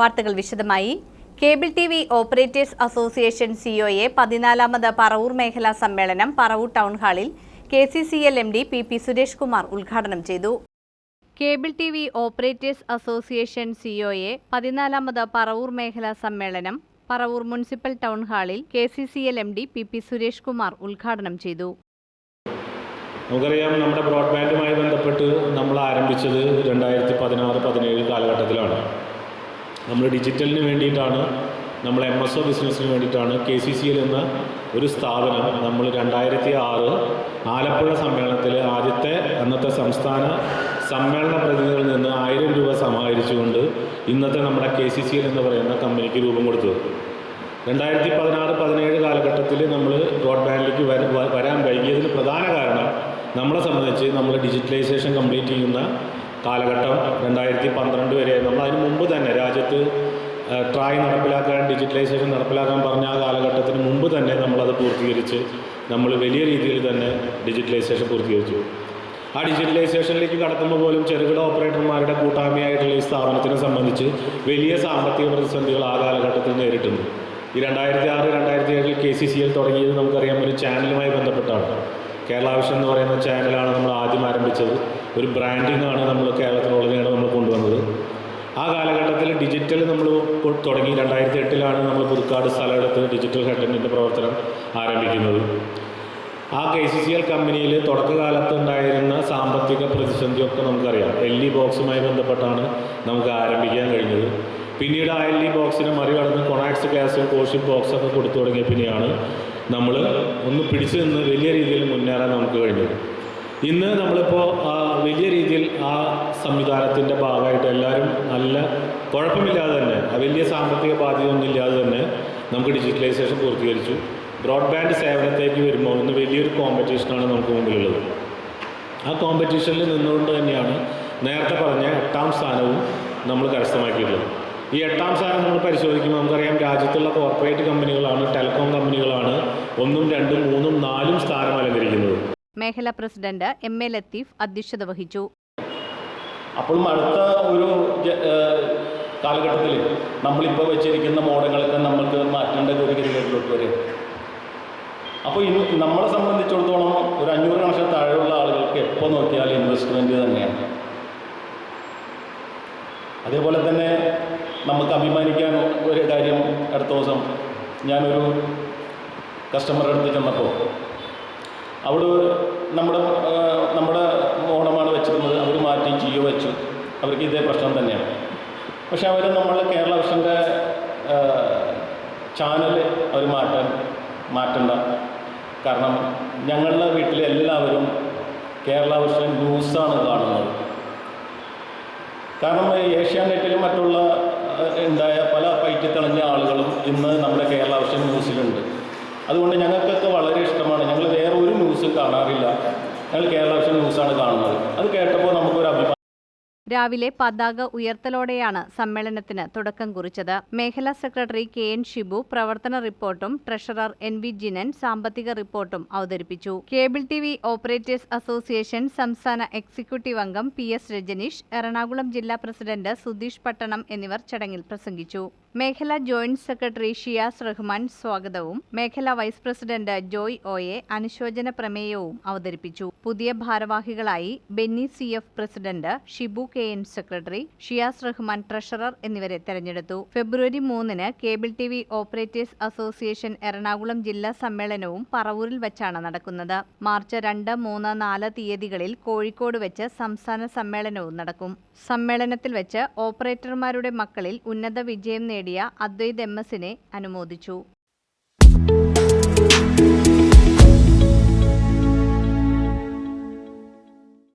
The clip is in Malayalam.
വാർത്തകൾ വിശദമായി. Cable T V operators association സിഒയെ പതിനാലാമത് പറവൂർ മേഖലാ സമ്മേളനം പറവൂർ ടൗൺ ഹാളിൽ K C C L M D P P Suresh Kumar ഉദ്ഘാടനം ചെയ്തു. Cable T V operators association സിഒയെ പതിനാലാമത് പറവൂർ മേഖലാ സമ്മേളനം പറവൂർ മുനിസിപ്പൽ ടൗൺ ഹാളിൽ K C C L M D P P Suresh Kumar ഉദ്ഘാടനം ചെയ്തു. നമുക്കറിയാം നമ്മുടെ ബ്രോഡ്ബാൻഡുമായി ബന്ധപ്പെട്ട് നമ്മൾ ആരംഭിച്ചത് രണ്ടായിരത്തി പതിനാറ് പതിനേഴ് കാലഘട്ടത്തിലാണ്. നമ്മൾ ഡിജിറ്റലിന് വേണ്ടിയിട്ടാണ് നമ്മൾ എം എസ് ഒ ബിസിനസ്സിന് വേണ്ടിയിട്ടാണ് കെ സി സി എൽ എന്ന ഒരു സ്ഥാപനം നമ്മൾ രണ്ടായിരത്തി ആറ് ആലപ്പുഴ സമ്മേളനത്തിൽ ആദ്യത്തെ അന്നത്തെ സംസ്ഥാന സമ്മേളന പ്രതിനിധികളിൽ നിന്ന് ആയിരം രൂപ സമാഹരിച്ചുകൊണ്ട് ഇന്നത്തെ നമ്മുടെ കെ സി സി എൽ എന്ന് പറയുന്ന കമ്പനിക്ക് രൂപം കൊടുത്തത് രണ്ടായിരത്തി പതിനാറ് പതിനേഴ് കാലഘട്ടത്തിൽ നമ്മൾ ബ്രോഡ്ബാൻഡിലേക്ക് വര- വരാൻ വൈകിയതിന് പ്രധാന കാരണം നമ്മളെ സംബന്ധിച്ച് നമ്മൾ ഡിജിറ്റലൈസേഷൻ കംപ്ലീറ്റ് ചെയ്യുന്ന കാലഘട്ടം രണ്ടായിരത്തി പന്ത്രണ്ട് വരെ നമ്മൾ അതിന് മുമ്പ് തന്നെ രാജ്യത്ത് ട്രായ് നടപ്പിലാക്കാൻ ഡിജിറ്റലൈസേഷൻ നടപ്പിലാക്കാൻ പറഞ്ഞ ആ കാലഘട്ടത്തിന് മുമ്പ് തന്നെ നമ്മളത് പൂർത്തീകരിച്ച് നമ്മൾ വലിയ രീതിയിൽ തന്നെ ഡിജിറ്റലൈസേഷൻ പൂർത്തീകരിച്ചു. ആ ഡിജിറ്റലൈസേഷനിലേക്ക് കടക്കുമ്പോൾ പോലും ചെറുകിട ഓപ്പറേറ്റർമാരുടെ കൂട്ടായ്മയായിട്ടുള്ള ഈ സ്ഥാപനത്തിനെ സംബന്ധിച്ച് വലിയ സാമ്പത്തിക പ്രതിസന്ധികൾ ആ കാലഘട്ടത്തിൽ നേരിട്ടുണ്ട് ഈ രണ്ടായിരത്തി ആറ് രണ്ടായിരത്തി ഏഴിൽ കെ സി സി എൽ തുടങ്ങിയത് നമുക്കറിയാം ഒരു ചാനലുമായി ബന്ധപ്പെട്ടാണ്. കേരള വിഷൻ എന്ന് പറയുന്ന ചാനലാണ് നമ്മൾ ആദ്യം ആരംഭിച്ചത്. ഒരു ബ്രാൻഡിങ്ങാണ് നമ്മൾ കേരളത്തിലുള്ളതിനാണ് നമ്മൾ കൊണ്ടുവന്നത്. ആ കാലഘട്ടത്തിൽ ഡിജിറ്റൽ നമ്മൾ തുടങ്ങി. രണ്ടായിരത്തി എട്ടിലാണ് നമ്മൾ പുതുക്കാട് സ്ഥലമെടുത്ത് ഡിജിറ്റൽ ഹെഡിന്റെ പ്രവർത്തനം ആരംഭിക്കുന്നത്. ആ കെ സി സി എൽ കമ്പനിയിൽ തുടക്കകാലത്ത് ഉണ്ടായിരുന്ന സാമ്പത്തിക പ്രതിസന്ധിയൊക്കെ നമുക്കറിയാം. എൽ ഇ ബോക്സുമായി ബന്ധപ്പെട്ടാണ് നമുക്ക് ആരംഭിക്കാൻ കഴിഞ്ഞത്. പിന്നീട് ആ എൽ ഇ ബോക്സിനെ മറികടന്ന് കൊണാക്സ് ക്ലാസ് കോഷിപ്പ് ബോക്സൊക്കെ കൊടുത്തു തുടങ്ങിയ പിന്നെയാണ് നമ്മൾ ഒന്ന് പിടിച്ചു നിന്ന് വലിയ രീതിയിൽ മുന്നേറാൻ നമുക്ക് കഴിഞ്ഞത്. ഇന്ന് നമ്മളിപ്പോൾ വലിയ രീതിയിൽ ആ സംവിധാനത്തിന്റെ ഭാഗമായിട്ട് എല്ലാവരും നല്ല കുഴപ്പമില്ലാതെ തന്നെ വലിയ സാമ്പത്തിക ബാധ്യതയൊന്നും ഇല്ലാതെ തന്നെ നമുക്ക് ഡിജിറ്റലൈസേഷൻ പൂർത്തീകരിച്ചു. ബ്രോഡ്ബാൻഡ് സേവനത്തേക്ക് വരുമ്പോൾ ഇന്ന് വലിയൊരു കോമ്പറ്റീഷനാണ് നമുക്ക് മുമ്പിലുള്ളത്. ആ കോമ്പറ്റീഷനിൽ നിന്നുകൊണ്ട് തന്നെയാണ് നേരത്തെ പറഞ്ഞ എട്ടാം സ്ഥാനവും നമ്മൾ കരസ്ഥമാക്കിയിട്ടുള്ളത്. ഈ എട്ടാം സ്ഥാനം നമ്മൾ പരിശോധിക്കുമ്പോൾ നമുക്കറിയാം രാജ്യത്തുള്ള കോർപ്പറേറ്റ് കമ്പനികളാണ് ടെലികോം കമ്പനികളാണ് ഒന്നും രണ്ടും മൂന്നും നാലും സ്ഥാനം അലങ്കരിക്കുന്നത്. മേഖലാ പ്രസിഡന്റ് എം എ ലത്തീഫ് അധ്യക്ഷത വഹിച്ചു. അപ്പോഴും അടുത്ത ഒരു കാലഘട്ടത്തിൽ നമ്മളിപ്പോൾ വെച്ചിരിക്കുന്ന മോഡങ്ങളൊക്കെ നമ്മൾക്ക് മാറ്റേണ്ട ഒരു ഗതികേട്ടിലോട്ട് വരും. അപ്പോൾ ഇനി നമ്മളെ സംബന്ധിച്ചിടത്തോളം ഒരു അഞ്ഞൂറ് കണക്ഷൻ താഴെയുള്ള ആളുകൾക്ക് എപ്പോൾ നോക്കിയാലും ഇൻവെസ്റ്റ്മെന്റ് തന്നെയാണ്. അതേപോലെ തന്നെ നമുക്ക് അഭിമാനിക്കാൻ ഒരു കാര്യം അടുത്ത ദിവസം ഞാനൊരു കസ്റ്റമറുടെ അടുത്ത് ചെന്നപ്പോൾ അവിടെ നമ്മുടെ നമ്മുടെ ഓണമാണ് വെച്ചിരുന്നത്. അവർ മാറ്റി ജിയോ വെച്ചു. അവർക്ക് ഇതേ പ്രശ്നം തന്നെയാണ്. പക്ഷെ അവർ നമ്മൾ കേരള വിഷന്റെ ചാനൽ അവർ മാറ്റാൻ മാറ്റണ്ട. കാരണം ഞങ്ങളുടെ വീട്ടിലെ എല്ലാവരും കേരള വിഷൻ ന്യൂസാണ് കാണുന്നത്. കാരണം ഏഷ്യാനെറ്റിലും മറ്റുള്ള ഉണ്ടായ പല പയറ്റിത്തളഞ്ഞ ആളുകളും ഇന്ന് നമ്മുടെ കേരള വിഷൻ ന്യൂസിലുണ്ട്. അതുകൊണ്ട് ഞങ്ങൾക്കൊക്കെ വളരെ ഒരു ന്യൂസും കാണാറില്ല. ഞങ്ങൾ കേരള വിഷൻ ന്യൂസാണ് കാണുന്നത്. അത് കേട്ടപ്പോൾ നമുക്കൊരു അഭിപ്രായം രാവിലെ പതാക ഉയർത്തലോടെയാണ് സമ്മേളനത്തിന് തുടക്കം കുറിച്ചത്. മേഖലാ സെക്രട്ടറി കെ എൻ ഷിബു പ്രവർത്തന റിപ്പോർട്ടും ട്രഷറർ എൻ വി ജിനൻ സാമ്പത്തിക റിപ്പോർട്ടും അവതരിപ്പിച്ചു. Cable T V operators association സംസ്ഥാന എക്സിക്യൂട്ടീവ് അംഗം പി എസ് രജനീഷ് എറണാകുളം ജില്ലാ പ്രസിഡന്റ് സുധീഷ് പട്ടണം എന്നിവർ ചടങ്ങിൽ പ്രസംഗിച്ചു. മേഖലാ ജോയിന്റ് സെക്രട്ടറി ഷിയാസ് റഹ്മാൻ സ്വാഗതവും. മേഖലാ വൈസ് പ്രസിഡന്റ് ജോയ് ഒയെ അനുശോചന പ്രമേയവും അവതരിപ്പിച്ചു. പുതിയ ഭാരവാഹികളായി Benny C F president Shibu K N secretary Shiyas Rahman treasurer എന്നിവരെ തെരഞ്ഞെടുത്തു. ഫെബ്രുവരി മൂന്നിന് cable T V operators association Ernakulam ജില്ലാ സമ്മേളനവും പറവൂരിൽ വെച്ചാണ് നടക്കുന്നത്. മാർച്ച് രണ്ട് മൂന്ന് നാല് തീയതികളിൽ കോഴിക്കോട് വെച്ച് സംസ്ഥാന സമ്മേളനവും നടക്കും. സമ്മേളനത്തിൽ വെച്ച് ഓപ്പറേറ്റർമാരുടെ മക്കളിൽ ഉന്നത വിജയം നേടിയ അദ്വൈത് എം എസിനെ അനുമോദിച്ചു.